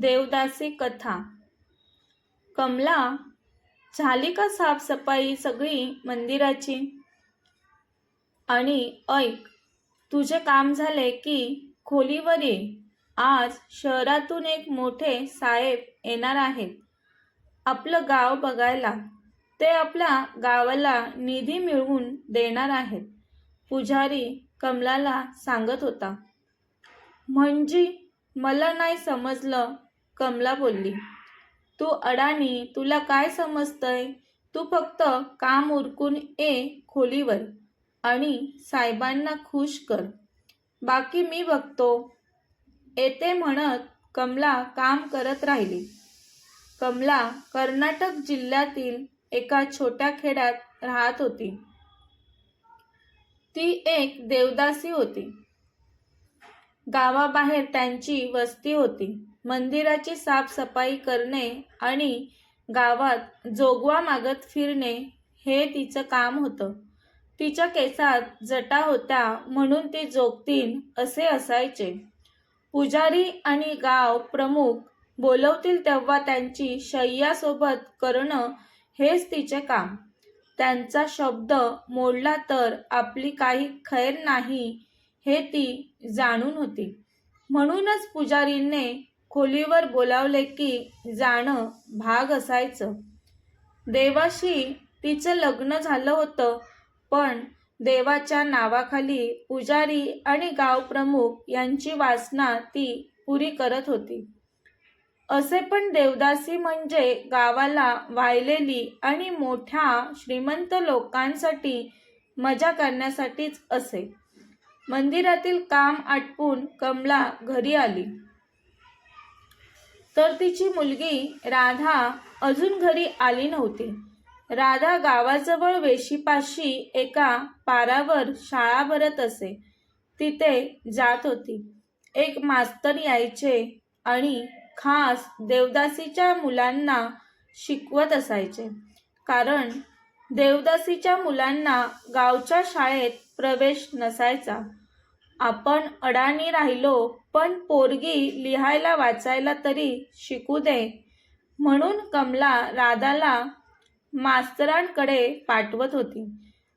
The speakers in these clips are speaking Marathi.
देवदासी कथा. कमला झाली का साफसफाई सगळी मंदिराची? आणि ऐक तुझे काम झाले की खोलीवर ये. आज शहरातून एक मोठे साहेब येणार आहेत. आपलं गाव बघायला. ते आपल्या गावाला निधी मिळवून देणार आहेत. पुजारी कमलाला सांगत होता. म्हणजे मला नाही समजलं कमला बोलली तू अडाणी तुला काय समजतंय? तू फक्त काम उरकून ये खोलीवर आणि साहेबांना खुश कर. बाकी मी बघतो. येते म्हणत कमला काम करत राहिली. कमला कर्नाटक जिल्ह्यातील एका छोट्या खेड्यात राहत होती. ती एक देवदासी होती. गावाबाहेर त्यांची वस्ती होती. मंदिराची साफसफाई करणे आणि गावात जोगवा मागत फिरणे हे तिचं काम होतं. तिच्या केसात जटा होत्या म्हणून ती जोगतीन असे असायचे. पुजारी आणि गाव प्रमुख बोलवतील तेव्हा त्यांची शय्यासोबत करणं हेच तिचे काम. त्यांचा शब्द मोडला तर आपली काही खैर नाही हे ती जाणून होती. म्हणूनच पुजारीने खोलीवर बोलावले की जाणं भाग असायचं. देवाशी तिचं लग्न झालं होतं पण देवाच्या नावाखाली पुजारी आणि गावप्रमुख यांची वासना ती पुरी करत होती. असे पण देवदासी म्हणजे गावाला वाहिलेली आणि मोठ्या श्रीमंत लोकांसाठी मजा करण्यासाठीच असे. मंदिरातील काम आटपून कमला घरी आली. तर तिची मुलगी राधा अजून घरी आली नव्हती. राधा गावाजवळ वेशीपाशी एका पारावर शाळा भरत असे. तिथे जात होती. एक मास्तर यायचे आणि खास देवदासीच्या मुलांना शिकवत असायचे. कारण देवदासीच्या मुलांना गावच्या शाळेत प्रवेश नसायचा. आपण अडाणी राहिलो पण पोरगी लिहायला वाचायला तरी शिकू दे. म्हणून कमला राधाला मास्तरांकडे पाठवत होती.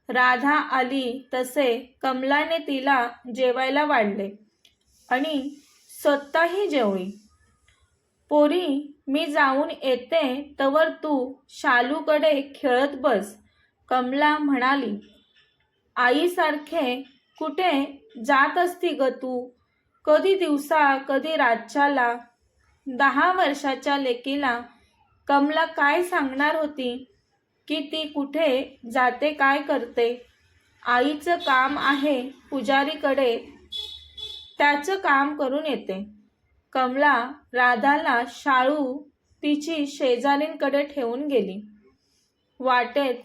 राधा आली तसे कमलाने तिला जेवायला वाढले आणि स्वतःही जेवली. पोरी मी जाऊन येते तवर तू शालूकडे खेळत बस कमला म्हणाली. आईसारखे कुठे जात असती ग तू? कधी दिवसा कधी रातच्याला? दहा वर्षाच्या लेकीला कमला काय सांगणार होती? की ती कुठे जाते काय करते? आईचं काम आहे पुजारीकडे. त्याचं काम करून येते. कमला राधाला शाळू तिची शेजारींकडे ठेवून गेली. वाटेत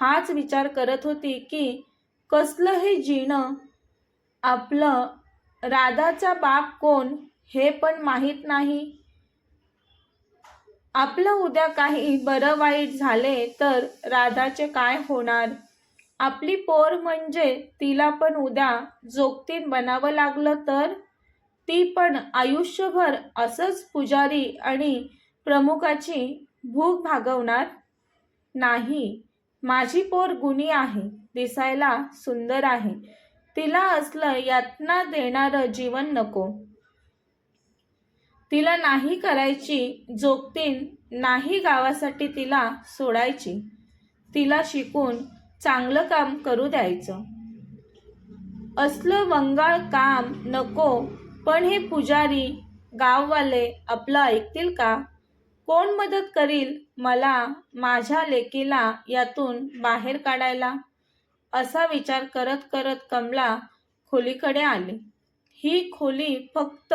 हाच विचार करत होती की कसलं हे जीणं आपलं राधाचा बाप कोण हे पण माहीत नाही. आपलं उद्या काही बरं वाईट झाले तर राधाचे काय होणार? आपली पोर म्हणजे तिला पण उद्या जोगतीन बनावं लागलं तर? ती पण आयुष्यभर असंच पुजारी आणि प्रमुखाची भूक भागवणार? नाही माझी पोर गुणी आहे दिसायला सुंदर आहे. तिला असलं यातना देणारं जीवन नको. तिला नाही करायची जोगतीन नाही गावासाठी तिला सोडायची. तिला शिकून चांगलं काम करू द्यायचं. असलं वंगाळ काम नको पण हे पुजारी गाववाले आपलं ऐकतील का? कोण मदत करील मला माझ्या लेकीला यातून बाहेर काढायला? असा विचार करत करत कमला खोलीकडे आली. ही खोली फक्त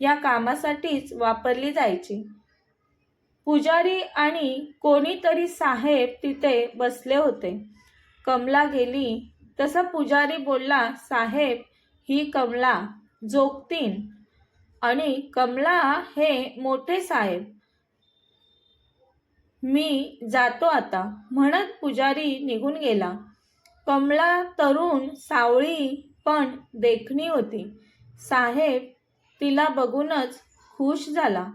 या कामासाठीच वापरली जायची. पुजारी आणि कोणीतरी साहेब तिथे बसले होते. कमला गेली. तसा पुजारी बोलला साहेब ही कमला जोगतीन आणि कमला हे मोठे साहेब. मी जातो आता. म्हणत पुजारी निघून गेला. कमला तरुण सावळी पण देखणी होती. साहेब तिला बघूनच खुश झाला.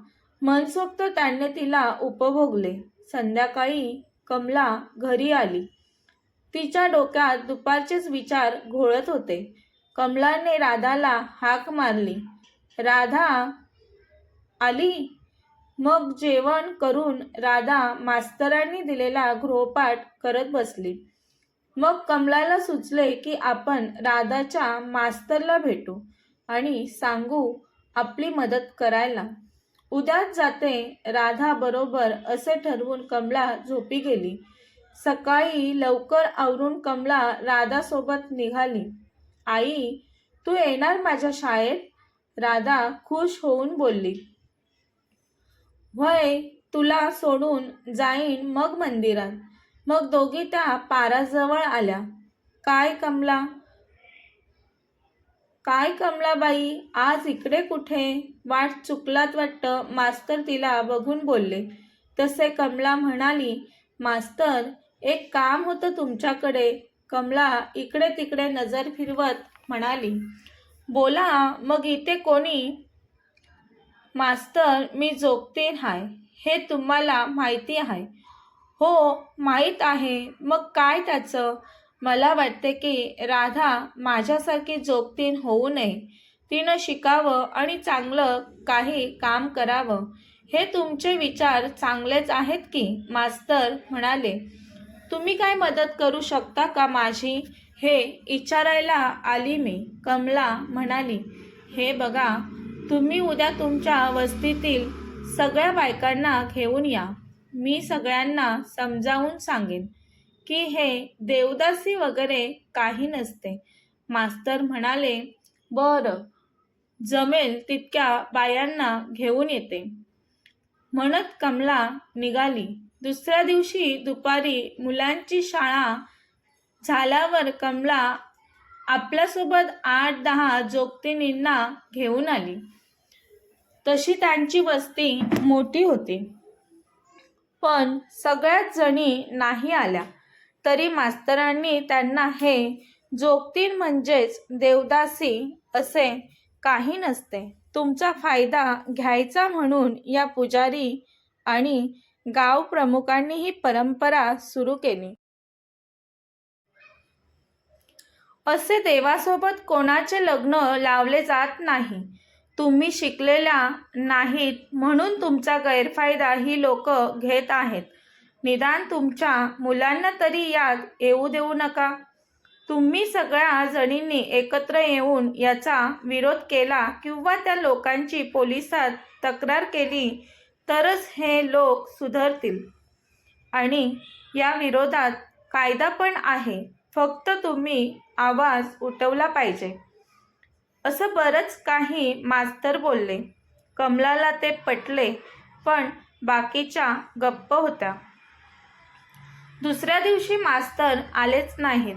मनसोक्त त्याने तिला उपभोगले. संध्याकाळी कमला घरी आली. तिच्या डोक्यात दुपारचेच विचार घोळत होते. कमलाने राधाला हाक मारली. राधा आली? मग जेवण करून राधा मास्तरांनी दिलेला गृहपाठ करत बसली. मग कमलाला सुचले की आपण राधाच्या मास्तरला भेटू आणि सांगू आपली मदत करायला. उद्याच जाते राधा बरोबर असे ठरवून कमला झोपी गेली. सकाळी लवकर आवरून कमला राधासोबत निघाली. आई तू येणार माझ्या शाळेत? राधा खुश होऊन बोलली. व्हय तुला सोडून जाईन मग मंदिरात. मग दोघी त्या पाराजवळ आल्या. काय कमला? काय कमलाबाई आज इकडे कुठे? वाट चुकलात वाटतं. मास्तर तिला बघून बोलले. तसे कमला म्हणाली मास्तर एक काम होतं तुमच्याकडे. कमला इकडे तिकडे नजर फिरवत म्हणाली बोला मग इथे कोणी? मास्तर मी जोगतीन हाय. हे तुम्हाला माहिती आहे. हो माहीत आहे. मग काय त्याचं? मला वाटते की राधा माझ्यासारखी जोगतीन होऊ नये. तिनं शिकावं आणि चांगलं काही काम करावं. हे तुमचे विचार चांगलेच आहेत की? मास्तर म्हणाले. तुम्ही काय मदत करू शकता का माझी? हे विचारायला आली मी. कमला म्हणाली. हे बघा तुम्ही उद्या तुमच्या वस्तीतील सगळ्या बायकांना घेऊन या. मी सगळ्यांना समजावून सांगेन की हे देवदासी वगैरे काही नसते. मास्तर म्हणाले बरं जमेल तितक्या बायांना घेऊन येते. म्हणत कमला निघाली. दुसऱ्या दिवशी दुपारी मुलांची शाळा झाल्यावर कमला आपल्यासोबत आठ दहा जोगतिनींना घेऊन आली. तशी त्यांची वस्ती मोठी होती. पण सगळ्याच जणी नाही आल्या. तरी मास्तरांनी त्यांना हे जोगतीन म्हणजेच देवदासी असे काही नसते. तुमचा फायदा घ्यायचा म्हणून या पुजारी आणि गाव प्रमुखांनी ही परंपरा सुरू केली. असे देवासोबत कोणाचे लग्न लावले जात नाही. तुम्ही शिकलेल्या नाहीत म्हणून तुमचा गैरफायदा ही लोक घेत आहेत. निदान तुमच्या मुलांना तरी यात येऊ देऊ नका. तुम्ही सगळ्या जणींनी एकत्र येऊन याचा विरोध केला किंवा त्या लोकांची पोलिसात तक्रार केली तरच हे लोक सुधारतील. आणि या विरोधात कायदा पण आहे. फक्त तुम्ही आवाज उठवला पाहिजे. असं बरंच काही मास्तर बोलले. कमलाला ते पटले पण बाकीच्या गप्प होत्या. दुसऱ्या दिवशी मास्तर आलेच नाहीत.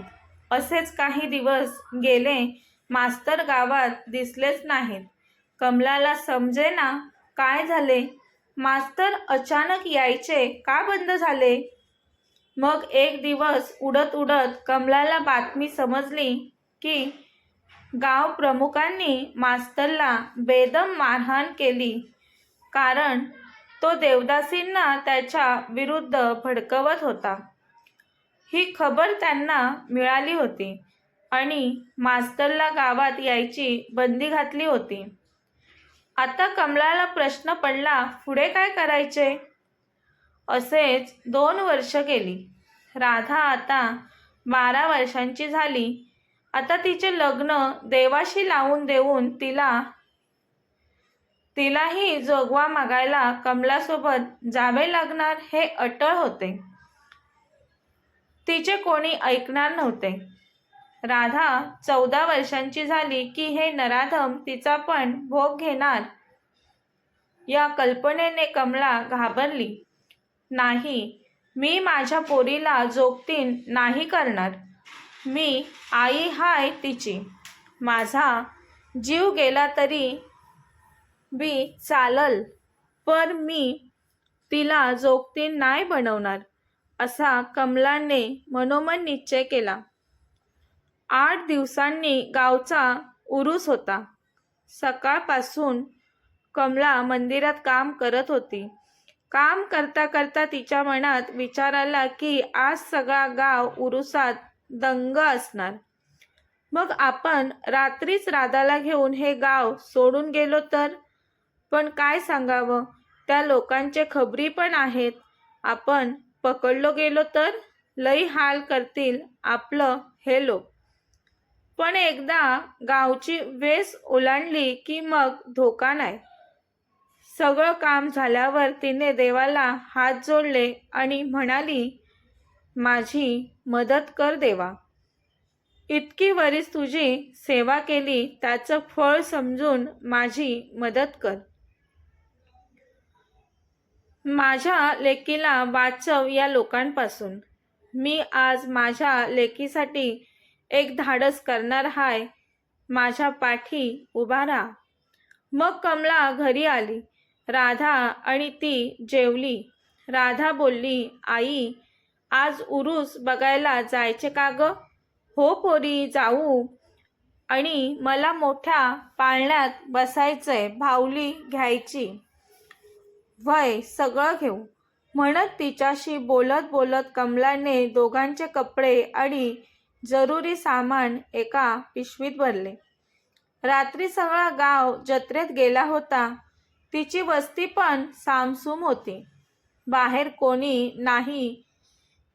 असेच काही दिवस गेले मास्तर गावात दिसलेच नाहीत. कमलाला समजेना काय झाले? मास्तर अचानक यायचे का बंद झाले? मग एक दिवस उडत उडत कमलाला बातमी समजली की गाव प्रमुखांनी मास्तरला बेदम मारहाण केली. कारण तो देवदासींना त्याच्या विरुद्ध भडकवत होता. ही खबर त्यांना मिळाली होती आणि मास्तरला गावात यायची बंदी घातली होती. आता कमलाला प्रश्न पडला पुढे काय करायचे? असेच दोन वर्ष गेली. राधा आता बारा वर्षांची झाली. आता तिचे लग्न देवाशी लावून देऊन तिला तिलाही जोगवा मागायला कमलासोबत जावे लागणार हे अटळ होते. तिचे कोणी ऐकणार नव्हते. राधा चौदा वर्षांची झाली की हे नराधम तिचा पण भोग घेणार. या कल्पनेने कमला घाबरली. नाही मी माझ्या पोरीला जोगतीन नाही करणार. मी आई हाय तिची. माझा जीव गेला तरी बी चालल पण मी तिला जोगती नाही बनवणार असा कमलाने मनोमन निश्चय केला. आठ दिवसांनी गावचा उरूस होता. सकाळपासून कमला मंदिरात काम करत होती. काम करता करता तिच्या मनात विचार आला की आज सगळा गाव उरुसात दंग असणार. मग आपण रात्रीच राधाला घेऊन हे गाव सोडून गेलो तर? पण काय सांगावं? त्या लोकांचे खबरी पण आहेत. आपण पकडलो गेलो तर? लई हाल करतील आपलं हे लोक. पण एकदा गावची वेस ओलांडली की मग धोका नाही. सगळं काम झाल्यावर तिने देवाला हात जोडले आणि म्हणाली माझी मदत कर देवा. इतकी वरीस तुझी सेवा केली त्याचं फळ समजून माझी मदत कर. माझ्या लेकीला वाचव या लोकांपासून. मी आज माझ्या लेकीसाठी एक धाडस करणार हाय. माझ्या पाठी उभा राहा. मग कमला घरी आली. राधा आणि ती जेवली. राधा बोलली आई आज उरूस बघायला जायचे का ग? हो पोरी जाऊ. आणि मला मोठ्या पाळण्यात बसायचंय भावली घ्यायची. वय सगळं घेऊ. म्हणत तिच्याशी बोलत बोलत कमलाने दोघांचे कपडे आणि जरुरी सामान एका पिशवीत भरले. रात्री सगळा गाव जत्रेत गेला होता. तिची वस्ती पण सामसूम होती. बाहेर कोणी नाही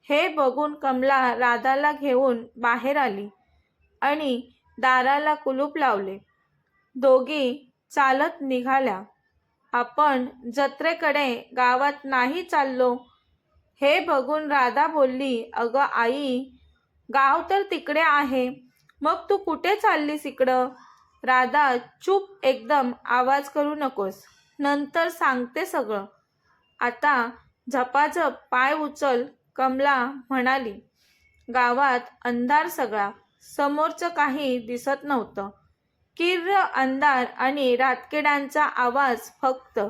हे बघून कमला राधाला घेऊन बाहेर आली आणि दाराला कुलूप लावले. दोघी चालत निघाल्या. आपण जत्रेकडे गावात नाही चाललो. हे बघून राधा बोलली अगं आई गाव तर तिकडे आहे. मग तू कुठे चाललीस इकडं राधा चूप एकदम आवाज करू नकोस. नंतर सांगते सगळं. आता झपाझप पाय उचल कमला म्हणाली गावात अंधार सगळा. समोरचं काही दिसत नव्हतं. किर्र अंधार आणि रातकिडांचा आवाज फक्त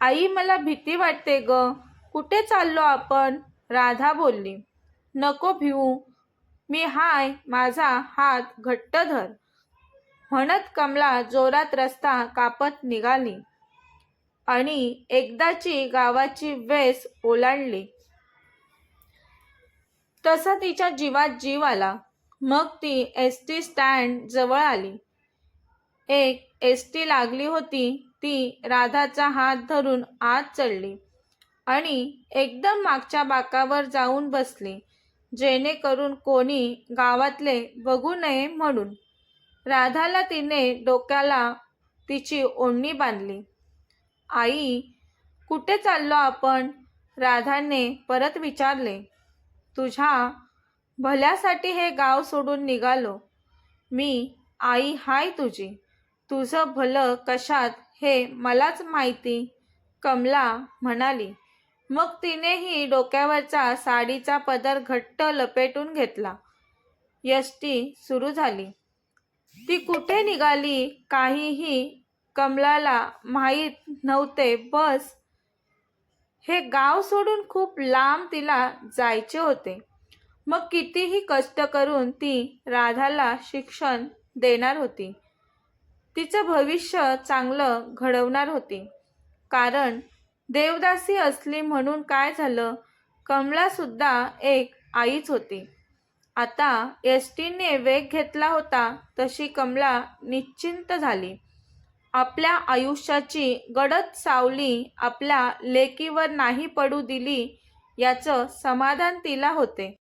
आई मला भीती वाटते ग. कुठे चाललो आपण? राधा बोलली नको भिऊ. मी हाय माझा हात घट्ट धर. म्हणत कमला जोरात रस्ता कापत निघाली आणि एकदाची गावाची वेस ओलांडली. तसा तिच्या जीवात जीव आला. मग ती एस टी स्टँड जवळ आली. एक एस टी लागली होती ती राधाचा हात धरून आत चढली आणि एकदम मागच्या बाकावर जाऊन बसली जेणेकरून कोणी गावातले बघू नये म्हणून. राधाला तिने डोक्याला तिची ओढणी बांधली. आई कुठे चाललो आपण? राधाने परत विचारले. तुझ्या भल्यासाठी हे गाव सोडून निघालो. मी आई हाय तुझी. तुझं भलं कशात हे मलाच माहिती कमला म्हणाली. मग तिनेही डोक्यावरचा साडीचा पदर घट्ट लपेटून घेतला. यष्टी सुरू झाली. ती कुठे निघाली काहीही कमलाला माहीत नव्हते. बस हे गाव सोडून खूप लांब तिला जायचे होते. मग कितीही कष्ट करून ती राधाला शिक्षण देणार होती. तिचं भविष्य चांगलं घडवणार होती. कारण देवदासी असली म्हणून काय झालं? कमलासुद्धा एक आईच होती. आता एस टीने वेग घेतला होता तशी कमला निश्चिंत झाली. आपल्या आयुष्याची गडद सावली आपल्या लेकीवर नाही पडू दिली याचं समाधान तिला होते.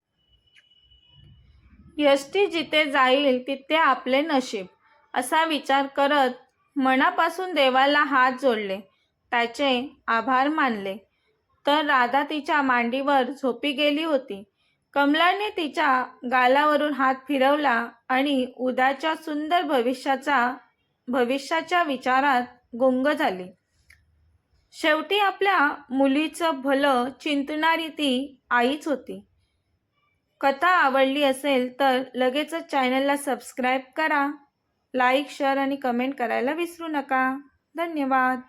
यष्टी जिथे जाईल तिथे आपले नशीब असा विचार करत मनापासून देवाला हात जोडले. त्याचे आभार मानले. तर राधा तिच्या मांडीवर झोपी गेली होती. कमलाने तिच्या गालावरून हात फिरवला आणि उद्याच्या सुंदर भविष्याचा भविष्याच्या विचारात गुंग झाली. शेवटी आपल्या मुलीचं भलं चिंतणारी ती आईच होती. कथा आवडली असेल तर लगेचच चॅनलला सबस्क्राईब करा लाईक शेअर आणि कमेंट करायला विसरू नका. धन्यवाद.